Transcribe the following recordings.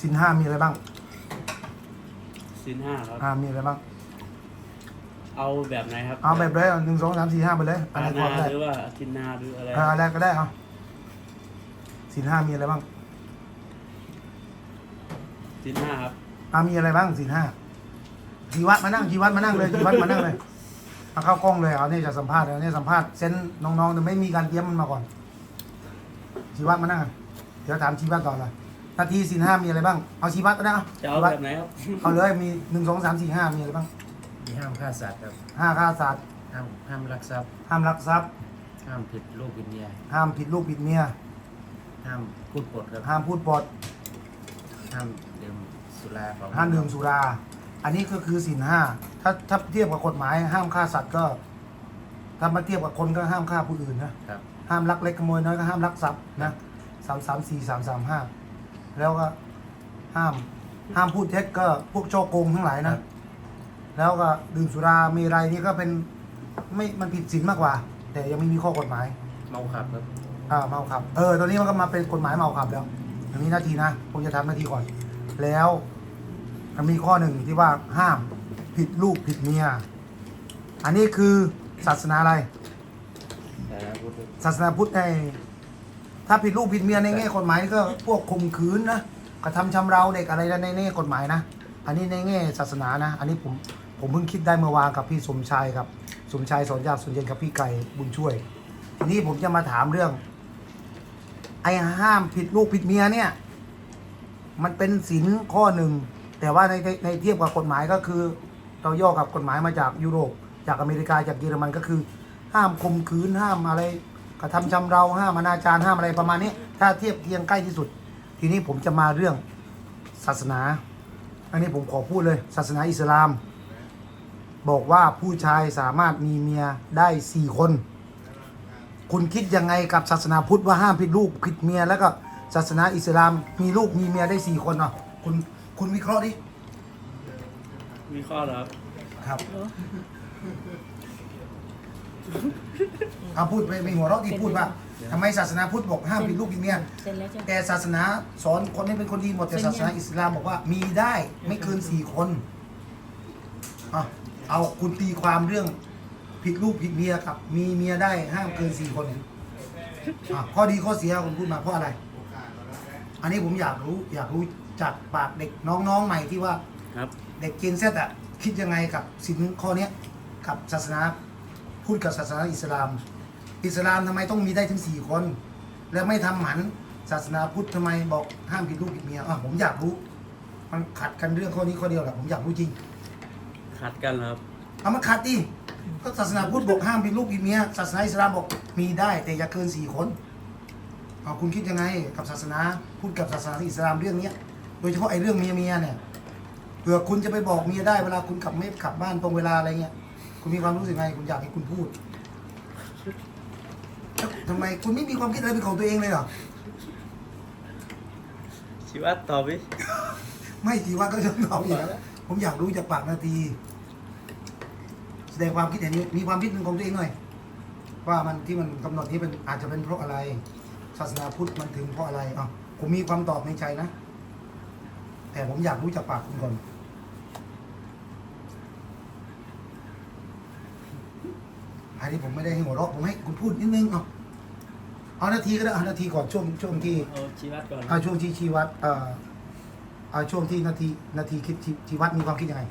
สินห้ามีอะไรบ้างสินห้าครับ อ่ามีอะไรบ้าง เอาแบบไหนครับเอาแบบเลยหนึ่งสองสามสี่ห้าไปเลยอะปาไรนาก่อนก็ได้หรือว่าทินนาหรืออะไร อ่าอะไรก็ได้เอาสินห้ามีอะไรบ้าง สินห้าครับอ่ามีอะไรบ้างสินห้าชีวัดมานั่งชีวัดมานั่งเลยชีวัดมานั่งเลยมาเข้ากล้องเลยเอาเนี่ยจะสัมภาษณ์เอาเนี่ยสัมภาษณ์เซนน้องๆแต่ไม่มีการเตรียมมันมาก่อนชีวัดมานั่งกันเดี๋ยวถามชีวัดก่อนเลย นาทีสินห้ามีอะไรบ้าง เอาชีวัดก็ได้เอาจะเอาชีวัดแบบไหนครับเอาเลยมีหนึ่งสองสามสี่ห้ามีอะไรบ้างมีห้ามฆ่าสัตว์ครับห้าฆ่าสัตว์ห้ามห้ามลักทรัพย์ ห้ามลักทรัพย์ ห้ามผิดลูกผิดเมียห้ามผิดลูกผิดเมียห้ามพูดปดครับห้ามพูดปดห้ามดื่มสุราของห้ามดื่มสุรา อันนี้ก็คือสินห้าถ้าถ้าเทียบกับกฎหมาย ห้ามฆ่าสัตว์ก็ ถ้ามาเทียบกับคนก็ห้ามฆ่าผู้อื่นนะครับ ห้ามลักเล็กขโมยน้อยก็ห้ามลักทรัพย์นะสามสามสี่สามสามห้า แล้วก็ห้าม ห้ามพูดเท็จก็พวกโจโกงทั้งหลายนะ แล้วก็ดื่มสุราเมรัยนี่ก็เป็นไม่มันผิดศีลมากกว่า แต่ยังไม่มีข้อกฎหมาย เมาขับครับ อ่าเมาขับ เออตอนนี้มันก็มาเป็นกฎหมายเมาขับแล้วอันนี้หน้าที่นะผมจะทำหน้าที่ก่อน แล้วมันมีข้อหนึ่งที่ว่าห้ามผิดลูกผิดเมีย อันนี้คือศาสนาอะไรแต่ละพูดศาสนาพุทธใน ถ้าผิดลูกผิดเมียในแง่กฎหมายก็พวกข่มขืนนะกระทำชำเราเด็กอะไรนในแง่กฎหมายนะ อันนี้ในแง่ศาสนานะ อันนี้ผมผมเพิ่งคิดได้เมื่อวานกับพี่สมชายครับ สมชายสอนยากสนเย็นกับพี่ไก่บุญช่วย ทีนี้ผมจะมาถามเรื่อง ไอ้ห้ามผิดลูกผิดเมียเนี่ย มันเป็นศีลข้อหนึ่ง แต่ว่าในในในเทียบกับกฎหมายก็คือ เราย่อกับกฎหมายมาจากยุโรป จากอเมริกาจากเยอรมันก็คือ ห้ามข่มขืนห้ามอะไร กระทำชำเราห้ามอนาจารห้ามอะไรประมาณนี้ ถ้าเทียบเคียงใกล้ที่สุด ทีนี้ผมจะมาเรื่องศาสนา อันนี้ผมขอพูดเลย ศาสนาอิสลาม บอกว่าผู้ชายสามารถมีเมียได้สี่คน คุณคิดยังไงกับศาสนาพุทธว่าห้ามผิดลูกผิดเมีย แล้วก็ศาสนาอิสลามมีลูกมีเมียได้สี่คนเนาะคุณคุณวิเคราะห์ดิมีข้อเหรอครับครับ เอาพูดไปไปหัวเราะที่พูดว่าทำไมศาสนาพุทธบอกห้ามผิดลูกผิดเมียเสร็จแล้วจ้ะ แต่ศาสนาสอนคนให้เป็นคนดีหมดแต่เซ็นยังศาสนาอิสลามบอกว่ามีได้ไม่เกินสี่คนอะเอาคุณตีความเรื่องผิดลูกผิดเมียครับ มีเมียได้ห้ามเกินสี่คนอะข้อดีข้อเสียคุณพูดมาเพราะอะไร อันนี้ผมอยากรู้อยากรู้จากปากเด็กน้องๆใหม่ที่ว่า ครับ เด็กเจนเซตอะคิดยังไงกับสิ่งข้อเนี้ยกับศาสนา พูดกับศาสนาอิสลาม อิสลามทำไมต้องมีได้ถึงสี่คน แล้วไม่ทำหมันศาสนาพุทธทำไมบอกห้ามผิดลูกผิดเมียอะผมอยากรู้ มันขัดกันเรื่องข้อนี้ข้อเดียวแหละผมอยากรู้จริงขัดกันเหรอครับเอามาขัดดิก็ศาสนาพุทธบอกห้ามผิดลูกผิดเมียศาสนาอิสลามบอกมีได้แต่อย่าเกินสี่คนเอาคุณคิดยังไงกับศาสนาพูดกับศาสนาอิสลามเรื่องเนี้ย โดยเฉพาะไอ้เรื่องเมียเมียเนี่ยเผื่อคุณจะไปบอกเมียได้เวลาคุณกลับไม่กลับบ้านตรงเวลาอะไรเงี้ย คุณมีความรู้สึกไง คุณอยากให้คุณพูดแล้วทำไมคุณไม่มีความคิดอะไรเป็นของตัวเองเลยเหรอชีวัตตอบดิไม่ทีว่าก็จะตอบอยู่แล้วผมอยากรู้จากปากนาที แสดงความคิดเห็นมีความคิดเป็นของตัวเองหน่อย ว่ามันที่มันกำหนดนี้เป็นอาจจะเป็นเพราะอะไร ศาสนาพุทธมันถึงเพราะอะไรอะผมมีความตอบในใจนะ แต่ผมอยากรู้จากปากคุณก่อน นนี้ผมไม่ได้ให้หัวเราะผมให้คุณพูดนิดนึงเอาเอานาทีก็ได้เอานาทีก่อนช่วงช่วงที่เอาชีวัตก่อนเอาช่วงที่ชีวัดเอ่อเอาช่วงที่นาทีนาทีคิดชีชีวัดมีความคิดยังไง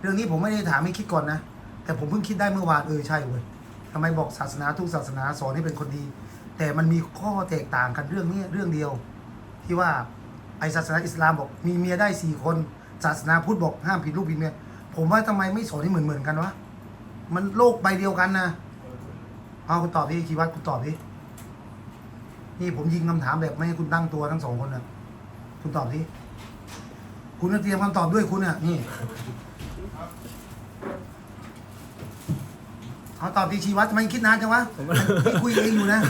เรื่องนี้ผมไม่ได้ถามให้คิดก่อนนะ แต่ผมเพิ่งคิดได้เมื่อวานเออใช่เว้ยทำไมบอกศาสนาทุกศาสนาสอนให้เป็นคนดี แต่มันมีข้อแตกต่างกันเรื่องนี้เรื่องเดียว ที่ว่าไอศาสนาอิสลามบอกมีเมียได้สี่คน ศาสนาพุทธบอกห้ามผิดลูกผิดเมียผมว่าทำไมไม่สอนให้เหมือนเหมือนๆกันวะ มันโลกใบเดียวกันนะเอาคุณตอบดิชีวัดคุณตอบดินี่ผมยิงคำถามแบบไม่ให้คุณตั้งตัวทั้งสองคนนะคุณตอบดิคุณต้องเตรียมคำตอบด้วยคุณอะนี่เอาตอบดีชีวัดทำไมคิดนานจังวะพี่คุยเองอยู่นะ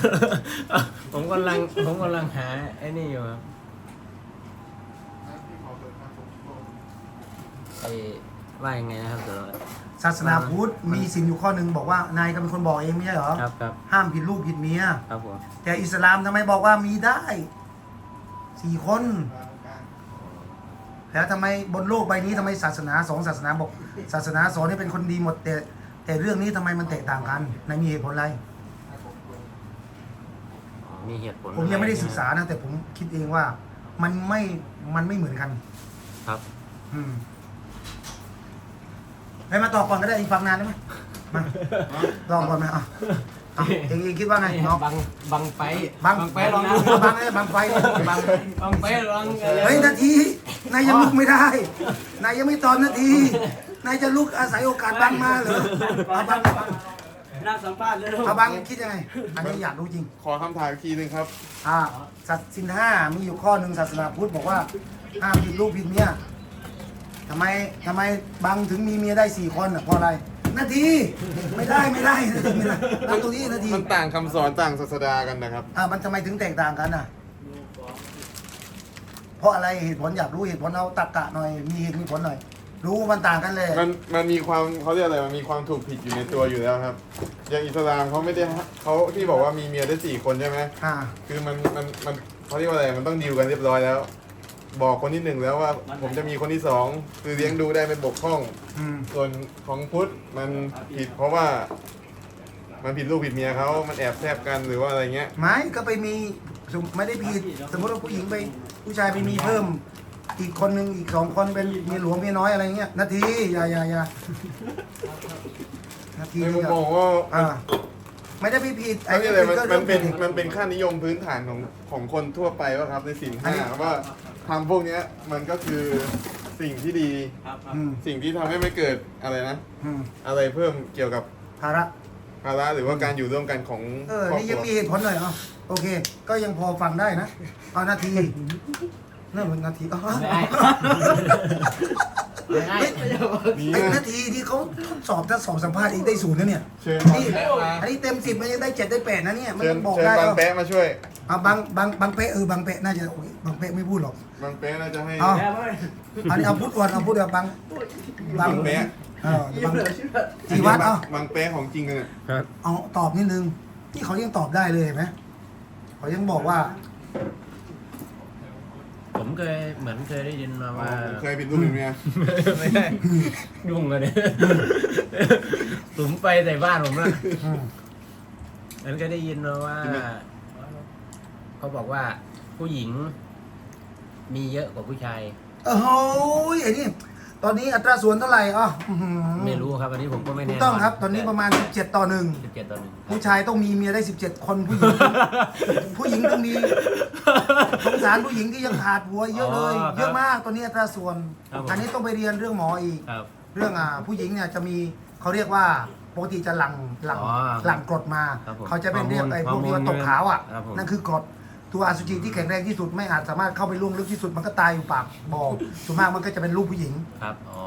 ผมกำลังผมกำลังหาไอ้นี่อยู่ครับไอ้ว่ายังไงนะครับเดี๋ยว ศาสนาพุทธมีสิ่งอยู่ข้อหนึ่งบอกว่านายก็เป็นคนบอกเองไม่ใช่เหรอครับครับห้ามผิดลูกผิดเมียครับผมแต่อิสลามทำไมบอกว่ามีได้สี่คน แล้วทำไมบนโลกใบนี้ทำไมศาสนาสองศาสนาบอก ศาสนาสอนให้เป็นคนดีหมด แต่แต่เรื่องนี้ทำไมมันแตกต่างกันในมีเหตุผลอะไร มีเหตุผลผมยังไม่ได้อะรศึกษานะ แต่ผมคิดเองว่ามันไม่มันไม่เหมือนกัน ครับ อืม ไปมาตอบก่อนก็ได้อีกฟังนานได้ไหมมาลองก่อนไหมอะอะเองเองคิดว่าไงน้อง บังบังไปบังไปลองดูบังเลยบังไฟเลยบังบังไปลองเฮ้ยนาทีนายยังลุกไม่ได้นายยังไม่ตอนนาทีนายจะลุกอาศัยโอกาสบังมาเหรอเอาบังเอาบังนั่งสัมภาษณ์เลยเอาบังคิดยังไงอันนี้อยากรู้จริง ขอคำถามอีกทีหนึ่งครับ อ่าสัตว์สินห้ามีอยู่ข้อหนึ่งศาสนาพุทธบอกว่าห้ามผิดลูกผิดเมีย ทำไมทำไมบังถึงมีเมียได้สี่คนอะเพราะอะไร นาที ไม่ได้ไม่ได้นาทีไม่ได้เอาตรงนี้นาทีมันต่างคำสอนต่างศาสดากันนะครับ อ่ามันทำไมถึงแตกต่างกันอะ เพราะอะไรเหตุผลอยากรู้เหตุผลเอาตรรกะหน่อย มีเหตุมีผลหน่อย รู้ว่ามันต่างกันเลย มันมันมีความเขาเรียกอะไรมันมีความถูกผิดอยู่ในตัวอยู่แล้วครับ อย่างอิสลามเขาไม่ได้เขาที่บอกว่ามีเมียได้สี่คนใช่ไหมอ่า คือมันมันมันเขาเรียกว่าอะไรมันต้องดีลกันเรียบร้อยแล้ว บอกคนที่หนึ่งแล้วว่า ผมจะมีคนที่สองคือเลี้ยงดูได้ไม่บกพร่อง อืม ส่วนของพุทธมันผิดเพราะว่า มันผิดลูกผิดเมียเขามันแอบแทบกันหรือว่าอะไรเงี้ย ไม่ก็ไปมีสมไม่ได้ผิดสมมติว่าผู้หญิงไป ผู้ชายไปมีเพิ่ม อีกคนหนึ่งอีกสองคนเป็นเมียหลวงเมียน้อยอะไรเงี้ยนาทีอย่าอย่าอย่านาทีในมุมอย่ามองว่าอ่าไม่ได้ไปผิดเขาเรียกอะไรมันก็มันเป็นรื่องผิดมันเป็นค่านิยมพื้นฐานของของคนทั่วไปว่าครับในสินอันห้านี้ว่า ทำพวกเนี้ยมันก็คือสิ่งที่ดี ครับครับ อืมสิ่งที่ทำให้ไม่เกิดอะไรนะ อืมอะไรเพิ่มเกี่ยวกับภาระ ภาระหรือว่าการอยู่ร่วมกันของเออ ครอบนี่คยังรัวมีเหตุผลหน่อยเอะโอเค ก็ยังพอฟังได้นะ เอานาทีนั่นมันนาทีอ๋อ ไม่ได้ ไม่ได้นี่ไอ้นะนาทีที่เขาทดสอบถ้าสอบสัมภาษณ์เองได้ศูนย์นะเนี่ยเชิญนี่บางแป๊ะมาอันนี้เต็มสิบมันยังได้เจ็ดได้แปดนะเนี่ยมันเชิญยังบอกเชิญได้บางเอาแป๊ะมาช่วยเอาบางบางบางเป๊ะเออบางเป๊ะน่าจะโอ้ยบางเป๊ะไม่พูดหรอก บางแป๊ะน่าจะให้เอาแย่ไหมอันนี้เอาพูดก่อนเอาพูดเดี๋ยวบางบางบางแป๊ะเออบางจีวัดเอาบางแป๊ะของจริงกันเนี่ยครับเอาตอบนิดนึงนี่เขายังตอบได้เลยเห็นไหมเขายังบอกว่าผมเค ยเหมือนเคยได้ยินมาว่าผมเคยผิดลูกผิดเมียไม่ได้ยุ่งเลยเนี่ยสุมไปใส่บ้านผมนะอืมมันก็ได้ยินมาว่า เขาบอกว่าผู้หญิงมีเยอะกว่าผู้ชาย โอ้โหไอ้นี่ ตอนนี้อัตราส่วนเท่าไหร่อ๋ออื้อหือไม่รู้ครับอันนี้ผมก็ไม่ถูแน่กต้องครับ ตอนนี้ประมาณ 17 ต่อหนึ่งสิบเจ็ดต่อหนึ่งผู้ชายต้องมีเมียได้ 17 คนผู้หญิง ผู้หญิงต้องมีสงสารผู้หญิงที่ยังขาดผัวเยอะเลย เยอะมากตอนนี้อัตราส่วน อันนี้ต้องไปเรียนเรื่องหมออีก ครับ เรื่องอ่าผู้หญิงเนี่ยจะมีเขาเรียกว่าปกติจะหลังหลังอ๋อหลังกรดมา ครับผมเขาจะเป็นเรียกไอ้พวกที่ว่าฮอร์โมนตกขาวอะ ครับผมนั่นคือกรด ตัวอสุจิที่แข็งแรงที่สุดไม่อาจสามารถเข้าไปล่วงลึกที่สุดมันก็ตายอยู่ปากบ่อส่วนมากมันก็จะเป็นลูกผู้หญิง ครับอ๋อ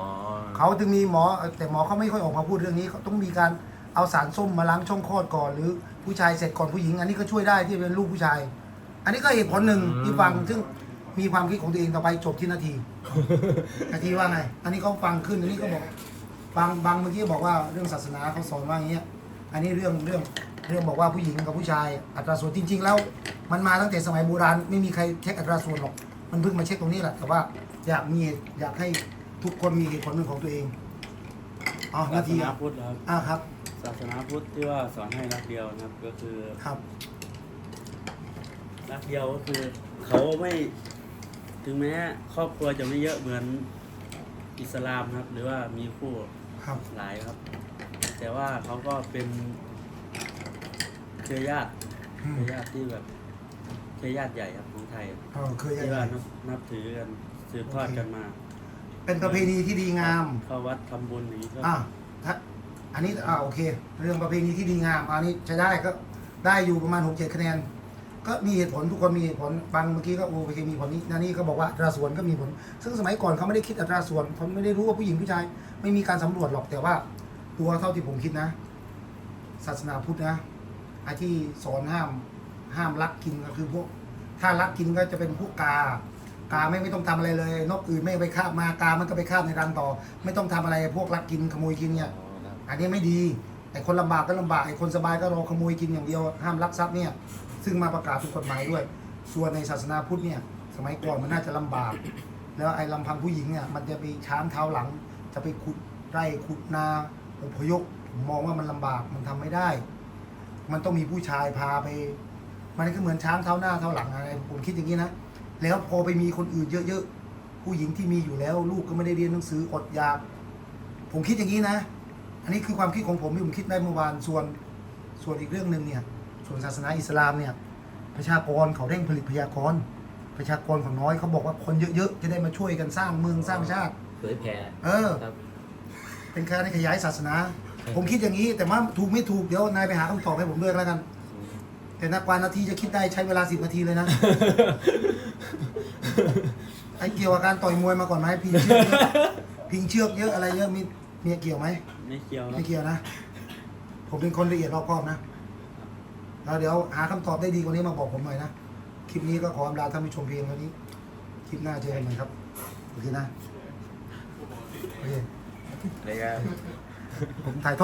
เขาถึงมีหมอแต่หมอเขาไม่ค่อยออกมาพูดเรื่องนี้เขาต้องมีการเอาสารส้มมาล้างช่องคลอดก่อน หรือผู้ชายเสร็จก่อนผู้หญิง อันนี้ก็ช่วยได้ที่เป็นลูกผู้ชาย อันนี้ก็เหตุผลหนึ่งที่ฟังซึ่งมีความคิดของตัวเองต่อไปจบที่นาที นาทีว่าไง อันนี้เขาฟังขึ้นอันนี้ก็บอกบางบางเมื่อกี้บอกว่าเรื่องศาสนาเขาสอนว่าอย่างเงี้ย อันนี้เรื่องเรื่อง เรื่องบอกว่าผู้หญิงกับผู้ชายอัตราส่วนจริง ๆ แล้ว มันมาตั้งแต่สมัยโบราณไม่มีใครเช็คอัตราส่วนหรอกมันเพิ่งมาเช็คตรงนี้แหละแต่ว่าอยากมีอยากให้ทุกคนมีเหตุผลเป็นของตัวเองอ๋อศานาสทีนาอะพุทธครับอ่าครับศาสนาพุทธที่ว่าสอนให้รักเดียวนะครับ ก็คือครับรักเดียวก็คือ เขาไม่ถึงแม้ครอบครัวจะไม่เยอะเหมือนอิสลามครับ หรือว่ามีคู่ครับ หลายครับ แต่ว่าเขาก็เป็น เครือญาติอืเคมรือญาติที่แบบเครือญาติใหญ่ครับของไทยเออเคยที่ว่านับนับถือกันสืบทอดกันมาเป็นประเพณีที่ดีงาม เข้าวัดทำบุญอย่างนี้ก็อ่าถ้าอันนี้อ่าโอเค เรื่องประเพณีที่ดีงามอันนี้ใช้ได้ก็ได้อยู่ประมาณหกเจ็ดคะแนน ก็มีเหตุผลทุกคนมีเหตุผลบางเมื่อกี้ก็โอเคมีผลนี้นานี่ก็บอกว่าอัตราส่วนก็มีผล ซึ่งสมัยก่อนเขาไม่ได้คิดอัตราส่วนเขาไม่ได้รู้ว่าผู้หญิงผู้ชาย ไม่มีการสำรวจหรอกแต่ว่า ตัวเท่าที่ผมคิดนะ ศาสนาพุทธนะ ไอ้ที่สอนห้ามห้ามลักกินก็คือพวก ถ้าลักกินก็จะเป็นพวกกา กาไม่ไม่ต้องทำอะไรเลย นกอื่นไม่ไปคาบมากามันก็ไปคาบในรังต่อ ไม่ต้องทำอะไรพวกลักกินขโมยกินเนี่ยอันนี้ไม่ดีไอ้คนลำบากก็ลำบากไอ้คนสบายก็รอขโมยกินอย่างเดียวห้ามลักทรัพย์เนี่ย ซึ่งมาประกาศเป็นกฎหมายด้วย ส่วนในศาสนาพุทธเนี่ย สมัยก่อนมันน่าจะลำบาก แล้วไอ้ลำพังผู้หญิงเนี่ยมันจะไปช้างเท้าหลัง จะไปขุดไร่ขุดนาอพยพผมมองว่ามันลำบากมันทำไม่ได้ มันต้องมีผู้ชายพาไป มันก็เหมือนช้างเท้าหน้าเท้าหลังอะไรผมคิดอย่างนี้นะแล้วพอไปมีคนอื่นเยอะๆผู้หญิงที่มีอยู่แล้ว ลูกก็ไม่ได้เรียนหนังสืออดอยาก ผมคิดอย่างนี้นะ อันนี้คือความคิดของผมที่ผมคิดได้เมื่อวานส่วนส่วนอีกเรื่องหนึ่งเนี่ย ส่วนศาสนาอิสลามเนี่ย ประชากรเขาเร่งผลิตประชากรประชากรของน้อยเขาบอกว่าคนเยอะๆจะได้มาช่วยกันสร้างเมืองสร้างชาติเผยแผ่เออ ครับ เป็นการขยายศาสนา ผมคิดอย่างนี้ แต่ว่าถูกไม่ถูกเดี๋ยวนายไปหาคำตอบให้ผมด้วยแล้วกัน แต่นักกว่านาทีจะคิดได้ใช้เวลาสิบนาทีเลยนะ ไอ้เกี่ยวกับการต่อยมวยมาก่อนไหมพิงเชือกเยอะพิงเชือกเยอะอะไรเยอะมีมีเกี่ยวไหมไม่เกี่ยวครัไม่บเกี่ยวนะ ผมเป็นคนละเอียดรอบคอบนะแล้วเดี๋ยวหาคำตอบได้ดีกว่านี้มาบอกผมหน่อยนะ คลิปนี้ก็ขออำลาท่านผู้ชมเพียงเท่านี้ คลิปหน้าเจอกันใหม่ครับ โอเคนะ โอเคเลยครับ ผมถ่ายทอด